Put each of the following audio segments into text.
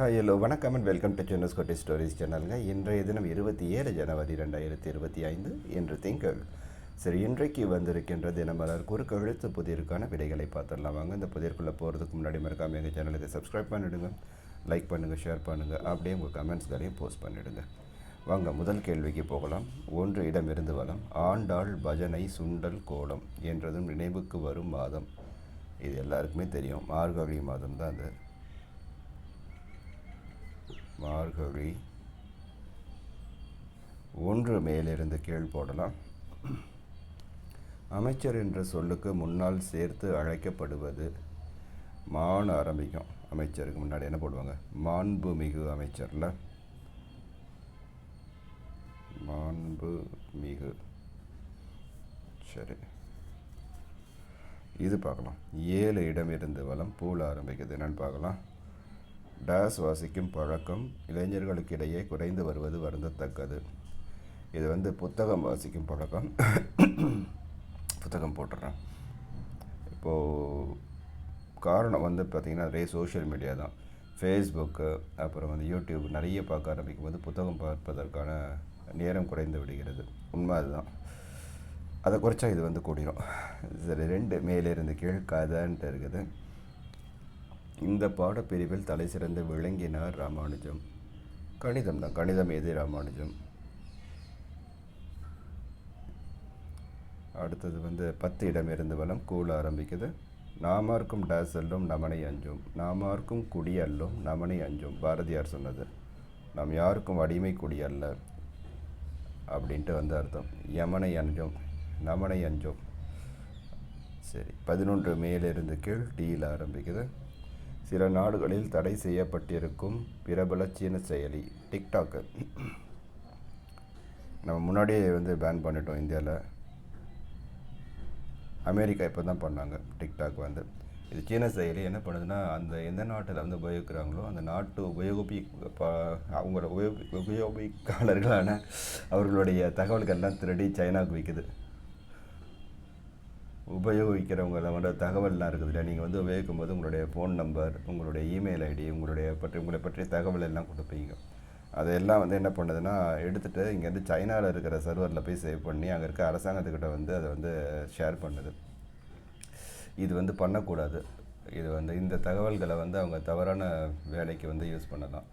Hi hello வணக்கம் and welcome to Chennas Kottai stories சேனலுங்க இன்றைய தினம் இருபத்தி ஏழு ஜனவரி ரெண்டாயிரத்தி இருபத்தி ஐந்து இன்று திங்கள். சரி இன்றைக்கு வந்திருக்கின்ற தினமலர் குறுக்கெழுத்து புதிருக்கான விடைகளை பார்த்துடலாம். வாங்க இந்த புதிர்க்குள்ளே போகிறதுக்கு முன்னாடி மறக்காமல் எங்கள் சேனலுக்கு சப்ஸ்கிரைப் பண்ணிவிடுங்க லைக் பண்ணுங்கள் ஷேர் பண்ணுங்கள் அப்படியே உங்கள் கமெண்ட்ஸ்களையும் போஸ்ட் பண்ணிவிடுங்க வாங்க முதல் கேள்விக்கு போகலாம். ஒன்று இடமிருந்து வளம் ஆண்டாள் பஜனை சுண்டல் கோலம் என்றதும் நினைவுக்கு வரும் மாதம். இது எல்லாருக்குமே தெரியும். மார்கழி மாதம் தான் அது. மார்கழி. ஒன்று மேலிருந்து கீழ் போடலாம். அமைச்சர் என்ற சொல்லுக்கு முன்னால் சேர்த்து அழைக்கப்படுவது மான் ஆரம்பிக்கும். அமைச்சருக்கு முன்னாடி என்ன போடுவாங்க? மாண்புமிகு அமைச்சரில். மாண்பு மிகு சரி. இது பார்க்கலாம். ஏழு இடம் இருந்து வளம் பூல ஆரம்பிக்குது. என்னென்னு பார்க்கலாம். டேஸ் வாசிக்கும் பழக்கம் இளைஞர்களுக்கிடையே குறைந்து வருவது வருந்தத்தக்கது. இது வந்து புத்தகம் வாசிக்கும் பழக்கம். புத்தகம் போட்டுறேன். இப்போது காரணம் வந்து பார்த்திங்கன்னா நிறைய சோஷியல் மீடியா தான். ஃபேஸ்புக்கு அப்புறம் வந்து யூடியூப் நிறைய பார்க்க ஆரம்பிக்கும் போது புத்தகம் பார்ப்பதற்கான நேரம் குறைந்து விடுகிறது. உண்மை அதுதான். அதை குறைச்சா இது வந்து கூடிரும். சரி ரெண்டு மேலிருந்து கீழ் கதைன்ட்டு இருக்குது. இந்த பாடப்பிரிவில் தலை சிறந்து விளங்கினார் ராமானுஜம். கணிதம் தான் கணிதம் எது ராமானுஜம்? அடுத்தது வந்து பத்து இடம் இருந்து வளம் கூல ஆரம்பிக்குது. நாமார்க்கும் டேஸ் அல்லும் நமனை அஞ்சும். நாமார்க்கும் குடி அல்லும் நமனை அஞ்சும். பாரதியார் சொன்னது நாம் யாருக்கும் அடிமை குடி அல்ல அப்படின்ட்டு வந்து அர்த்தம். யமனை அஞ்சும் நமனை அஞ்சும். சரி பதினொன்று மேலிருந்து கீழ் டீயில் ஆரம்பிக்குது. சில நாடுகளில் தடை செய்யப்பட்டிருக்கும் பிரபல சீன செயலி டிக்டாக்கு நம்ம முன்னாடியே வந்து பேன் பண்ணிட்டோம் இந்தியாவில் அமெரிக்கா இப்போ தான் பண்ணாங்க டிக்டாக் வந்து. இது சீன செயலி என்ன பண்ணுதுன்னா அந்த எந்த நாட்டில் வந்து உபயோகிக்கிறாங்களோ அந்த நாட்டு உபயோகி அவங்களோட உபயோகி உபயோகிக்காளர்களான அவர்களுடைய தகவல்கள்லாம் திருடி சைனாவுக்கு விற்குது உபயோகிக்கிறவங்களோட தகவல்லாம் இருக்குது இல்லை நீங்கள் வந்து உபயோகிக்கும் போது உங்களுடைய ஃபோன் நம்பர் உங்களுடைய இமெயில் ஐடி உங்களுடைய பற்றி உங்களை பற்றிய தகவல் எல்லாம் கொடுப்பீங்க அதையெல்லாம் வந்து என்ன பண்ணுதுன்னா எடுத்துகிட்டு இங்கேருந்து சைனாவில் இருக்கிற சர்வரில் போய் சேவ் பண்ணி அங்கே இருக்க அரசாங்கத்துக்கிட்ட வந்து அதை வந்து ஷேர் பண்ணுது. இது வந்து பண்ணக்கூடாது. இது வந்து இந்த தகவல்களை வந்து அவங்க தவறான வேலைக்கு வந்து யூஸ் பண்ணலாம்.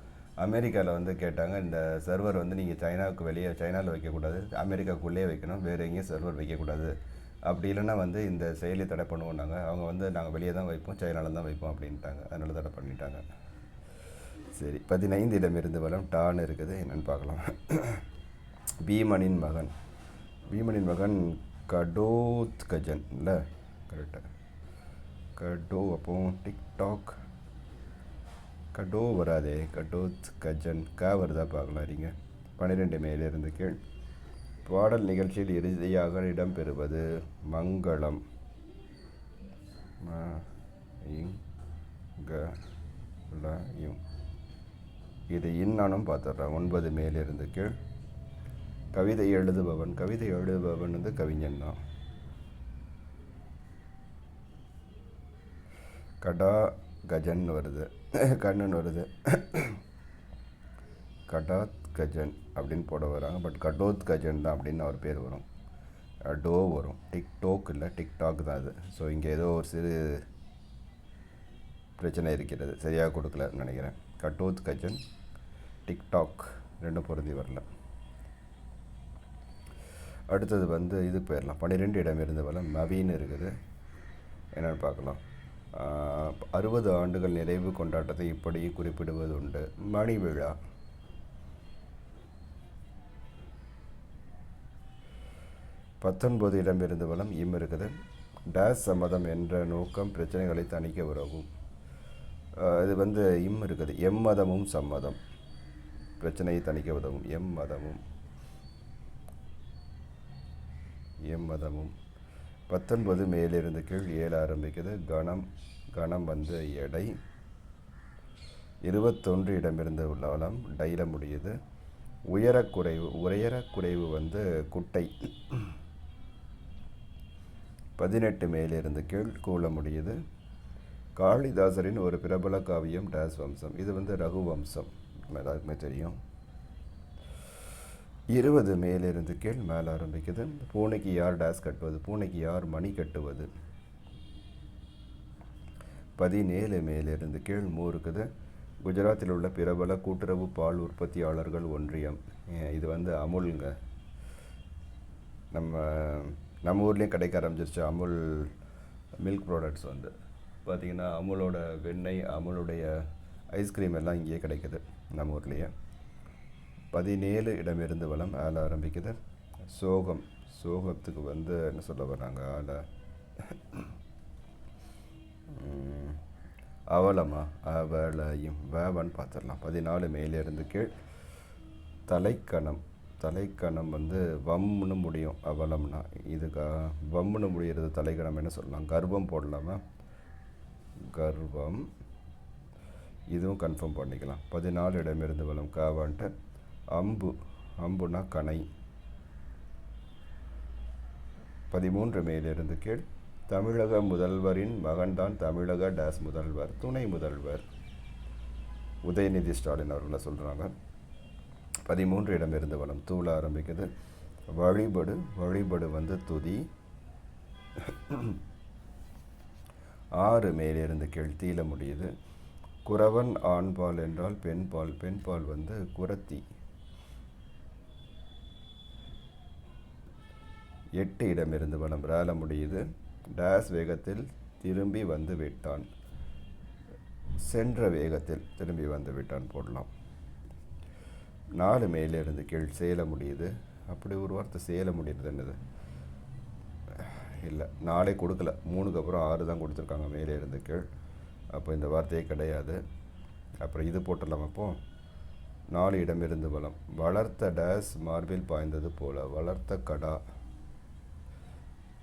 அமெரிக்காவில் வந்து கேட்டாங்க இந்த சர்வர் வந்து நீங்கள் சைனாவுக்கு வெளியே சைனாவில் வைக்கக்கூடாது. அமெரிக்காவுக்குள்ளேயே வைக்கணும். வேறு எங்கேயும் சர்வர் வைக்கக்கூடாது. அப்படி இல்லைன்னா வந்து இந்த செயலி தடை பண்ணுவோம் நாங்கள் அவங்க வந்து நாங்கள் வெளியே தான் வைப்போம் செயலாளர் தான் வைப்போம் அப்படின்ட்டாங்க. அதனால தடை பண்ணிட்டாங்க. சரி பதினைந்து இடமிருந்து வளம் டான் இருக்குது. என்னென்னு பார்க்கலாம். பீமனின் மகன். பீமனின் மகன் கடோத் கஜன். இல்லை கரெக்டாக கடோ அப்போ டிக்டாக் கடோ வராதே கடோத் கஜன். கா வருதா பார்க்கலாம் இருங்க பன்னிரெண்டு மேலிருந்து கீழ். பாடல் நிகழ்ச்சியில் இறுதியாக இடம்பெறுவது மங்களம். இது இன்னானும் பார்த்துட்றேன். ஒன்பது மேலிருந்து கீழ். கவிதை எழுதுபவன் கவிதை எழுதுபவன் வந்து கவிஞன் தான். கடா கஜன் வருது. கண்ணன் வருது. கடா கஜன் அப்படின்னு போட வராங்க பட் கடோத் கஜன் தான் அப்படின்னு அவர் பேர் வரும். டோ வரும். டிக்டோக் இல்லை டிக்டாக் தான் அது. ஸோ இங்கே ஏதோ ஒரு சிறு பிரச்சனை இருக்கிறது. சரியாக கொடுக்கலன்னு நினைக்கிறேன். கடோத் கஜன் டிக்டாக் ரெண்டும் பொருந்தி வரல. அடுத்தது வந்து இது போயிடலாம். பன்னிரெண்டு இடம் இருந்த வளம் மவின்னு இருக்குது. என்னென்னு பார்க்கலாம். அறுபது ஆண்டுகள் நிறைவு கொண்டாட்டத்தை இப்படி குறிப்பிடுவது உண்டு மணி விழா பத்தொன்பது இடமிருந்து வளம் இம் இருக்குது டேஸ் சம்மதம் என்ற நோக்கம் பிரச்சனைகளை தணிக்க உதவும். இது வந்து இம் இருக்குது எம் மதமும் சம்மதம். பிரச்சனையை தணிக்க உதவும். எம் மதமும். எம் மதமும். பத்தொன்பது மேலிருந்து கீழ் ஏழு ஆரம்பிக்குது. கணம் கணம் வந்து எடை. இருபத்தொன்று இடமிருந்து உள்ள வளம். டைல முடியுது. உயரக்குறைவு உயரக்குறைவு வந்து குட்டை. பதினெட்டு மேலிருந்து கீழ் கூல முடியுது. காளிதாசரின் ஒரு பிரபல காவியம் டேஸ் வம்சம். இது வந்து ரகு வம்சம். எல்லாருக்குமே தெரியும். இருபது மேலிருந்து கீழ் மேலே ஆரம்பிக்குது. பூனைக்கு யார் டேஸ் கட்டுவது? பூனைக்கு யார் மணி கட்டுவது? பதினேழு மேலிருந்து கீழ் மூருக்குது குஜராத்தில் உள்ள பிரபல கூட்டுறவு பால் உற்பத்தியாளர்கள் ஒன்றியம். இது வந்து அமுல்ங்க. நம்ம நம்ம ஊர்லேயும் கிடைக்க ஆரம்பிச்சிருச்சு அமுல் மில்க் ப்ராடக்ட்ஸ் வந்து. பார்த்திங்கன்னா அமுலோட வெண்ணெய் அமுலுடைய ஐஸ்கிரீம் எல்லாம் இங்கேயே கிடைக்குது நம்ம ஊர்லேயே. பதினேழு இடமிருந்து வளம் ஆள ஆரம்பிக்குது. சோகம் சோகத்துக்கு வந்து என்ன சொல்ல வர்றாங்க ஆள? அவலமா? அவளையும் வேவன் பார்த்துடலாம். பதினாலு மேலேருந்து கீழ். தலைக்கணம். தலைக்கணம் வந்து வம்னு முடியும் அவலம்னா. இதுக்கு வம்னு முடிகிறது தலைக்கணம் என்ன சொல்லலாம்? கர்வம் போடலாமா? கர்வம். இதுவும் கன்ஃபார்ம் பண்ணிக்கலாம். பதினாலு இடமிருந்து வளம் காவான்ட்டு அம்பு. அம்புனா கனை. பதிமூன்று மேலிருந்து கீழ். தமிழக முதல்வரின் மகன்தான் தமிழக டேஸ் முதல்வர் துணை முதல்வர். உதயநிதி ஸ்டாலின் அவர்களை சொல்கிறாங்க பதிமூன்று இடமிருந்து வளம் தூள ஆரம்பிக்குது. வழிபடு வழிபடு வந்து துதி. ஆறு மேலிருந்து கீழ் தீல முடியுது. குறவன் ஆண்பால் என்றால் பெண்பால் பெண்பால் வந்து குரத்தி எட்டு இடமிருந்து வளம் ரால முடியுது. டேஸ் வேகத்தில் திரும்பி வந்து விட்டான். சென்ற வேகத்தில் திரும்பி வந்து விட்டான் போடலாம். நாலு மேலேருந்து கீழ் சேல முடியுது. அப்படி ஒரு வார்த்தை சேல முடியுது என்னது? இல்லை நாளே கொடுக்கல. மூணுக்கு அப்புறம் ஆறு தான் கொடுத்துருக்காங்க மேலே இருந்து கீழ். அப்போ இந்த வார்த்தையே கிடையாது. அப்புறம் இது போட்டலாம் அப்போ. நாலு இடமிருந்து வளம். வளர்த்த டேஸ் மார்பில் பாய்ந்தது போல் வளர்த்த கடா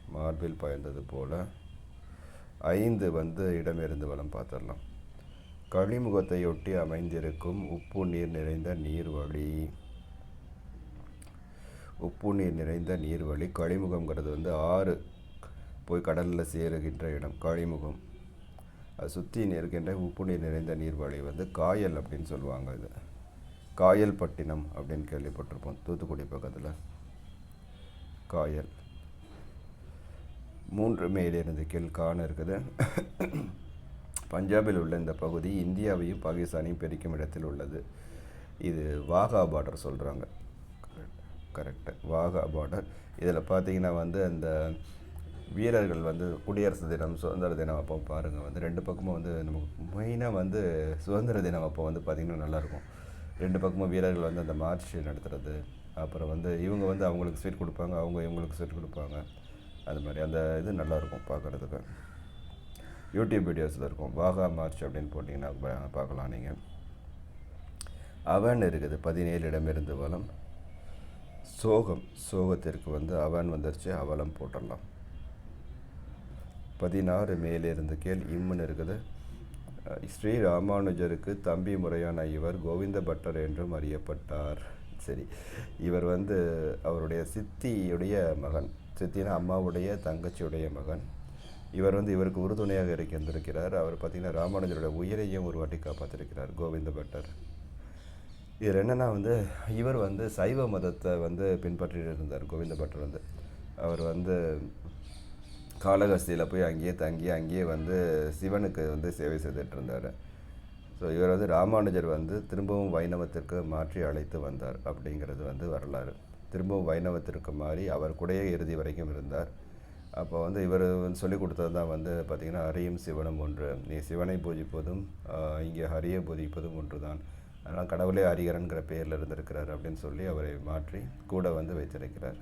மார்பில் பாய்ந்தது போல் ஐந்து வந்து இடமிருந்து வளம் பார்த்துடலாம். கழிமுகத்தையொட்டி அமைந்திருக்கும் உப்பு நீர் நிறைந்த நீர்வழி. உப்பு நீர் நிறைந்த நீர்வழி. கழிமுகம்ங்கிறது வந்து ஆறு போய் கடலில் சேருகின்ற இடம் கழிமுகம். அது சுற்றி இருக்கின்ற உப்பு நீர் நிறைந்த நீர்வழி வந்து காயல் அப்படின்னு சொல்லுவாங்க இது. காயல் பட்டினம் அப்படின்னு கேள்விப்பட்டிருப்போம் தூத்துக்குடி பக்கத்தில். காயல். மூன்று மேலிருந்து கீழ் காண இருக்குது. பஞ்சாபில் உள்ள இந்த பகுதி இந்தியாவையும் பாகிஸ்தானையும் பிரிக்கும் இடத்தில் உள்ளது. இது வாகா பார்டர் சொல்கிறாங்க கரெக்டு வாகா பார்டர் இதில் பார்த்தீங்கன்னா வந்து அந்த வீரர்கள் வந்து குடியரசு தினம் சுதந்திர தினம் அப்போ பாருங்கள் வந்து ரெண்டு பக்கமும் வந்து நமக்கு மெயினாக வந்து சுதந்திர தினம் அப்போ வந்து பார்த்திங்கன்னா நல்லாயிருக்கும். ரெண்டு பக்கமும் வீரர்கள் வந்து அந்த மார்ச் நடத்துகிறது அப்புறம் வந்து இவங்க வந்து அவங்களுக்கு ஸ்வீட் கொடுப்பாங்க அவங்க இவங்களுக்கு ஸ்வீட் கொடுப்பாங்க. அது மாதிரி அந்த இது நல்லாயிருக்கும் பார்க்குறதுக்கு. யூடியூப் வீடியோஸில் இருக்கும் வாகா மார்ச் அப்படின்னு போட்டிங்கன்னா பார்க்கலாம் நீங்கள் அவன் இருக்குது பதினேழு இடமிருந்து வளம் சோகம் சோகத்திற்கு வந்து அவன் வந்துருச்சு அவலம் போட்டுடலாம். பதினாறு மேலிருந்து கீழ் இம்முன்னு இருக்குது. ஸ்ரீ ராமானுஜருக்கு தம்பி முறையான இவர் கோவிந்த பட்டர் என்றும் அறியப்பட்டார். சரி இவர் வந்து அவருடைய சித்தியுடைய மகன். சித்தினா அம்மாவுடைய தங்கச்சியுடைய மகன். இவர் வந்து இவருக்கு உறுதுணையாக இருக்கின்றிருக்கிறார் அவர் பார்த்திங்கன்னா ராமானுஜருடைய உயிரையும் ஒரு வாட்டி காப்பாற்றிருக்கிறார் கோவிந்த பட்டர் இதில் என்னென்னா வந்து இவர் வந்து சைவ மதத்தை வந்து பின்பற்றிட்டு இருந்தார் கோவிந்த பட்டர் வந்து. அவர் வந்து காளகஸ்தியில் போய் அங்கேயே தங்கி அங்கேயே வந்து சிவனுக்கு வந்து சேவை செய்துட்டு இருந்தார். ஸோ இவர் வந்து ராமானுஜர் வந்து திரும்பவும் வைணவத்திற்கு மாற்றி அழைத்து வந்தார் அப்படிங்கிறது வந்து வரலாறு. திரும்பவும் வைணவத்திற்கு மாறி அவர் கூடயே இறுதி வரைக்கும் இருந்தார். அப்போ வந்து இவர் வந்து சொல்லிக் கொடுத்தது தான் வந்து பார்த்திங்கன்னா ஹரியும் சிவனும் ஒன்று. நீ சிவனை பூஜிப்பதும் இங்கே ஹரியை பூஜிப்பதும் ஒன்று தான் அதனால் கடவுளே ஹரிகரன்கிற பேரில் இருந்திருக்கிறார் அப்படின்னு சொல்லி அவரை மாற்றி கூட வந்து வைத்திருக்கிறார்.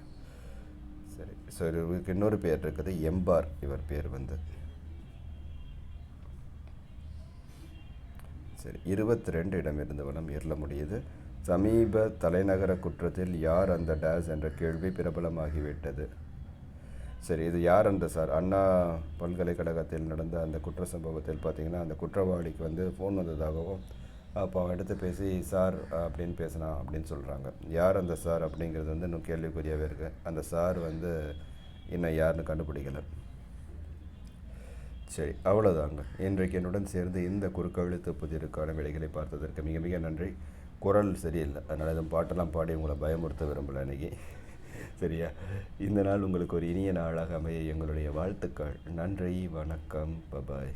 சரி. ஸோ இவருக்கு இன்னொரு பேர் இருக்குது எம்பார் இவர் பேர் வந்து. சரி. இருபத்தி ரெண்டு இடமிருந்து வனம் ஏறல முடியுது. சமீப தலைநகர குற்றத்தில் யார் அந்த டேஸ் என்ற கேள்வி பிரபலமாகிவிட்டது? சரி இது யார் அந்த சார்? அண்ணா பல்கலைக்கழகத்தில் நடந்த அந்த குற்ற சம்பவத்தில் பார்த்தீங்கன்னா அந்த குற்றவாளிக்கு வந்து ஃபோன் வந்ததாகவும் அப்போ அவன் எடுத்து பேசி சார் அப்படின்னு பேசினான் அப்படின்னு சொல்கிறாங்க யார் அந்த சார் அப்படிங்கிறது வந்து இன்னும் கேள்விக்குறியாகவே இருக்குது அந்த சார் வந்து இன்னும் யாருன்னு கண்டுபிடிக்கல. சரி அவ்வளோதாங்க இன்றைக்கு என்னுடன் சேர்ந்து இந்த குறுக்கெழுத்து புதிருக்கான வேலைகளை பார்த்ததற்கு மிக மிக நன்றி. குரல் சரியில்லை. அதனால் எதுவும் பாட்டெல்லாம் பாடி உங்களை பயமுறுத்த விரும்பல இன்றைக்கி சரியா? இந்த நாள் உங்களுக்கு ஒரு இனிய நாளாக அமைய எங்களுடைய வாழ்த்துக்கள். நன்றி வணக்கம் பபாய்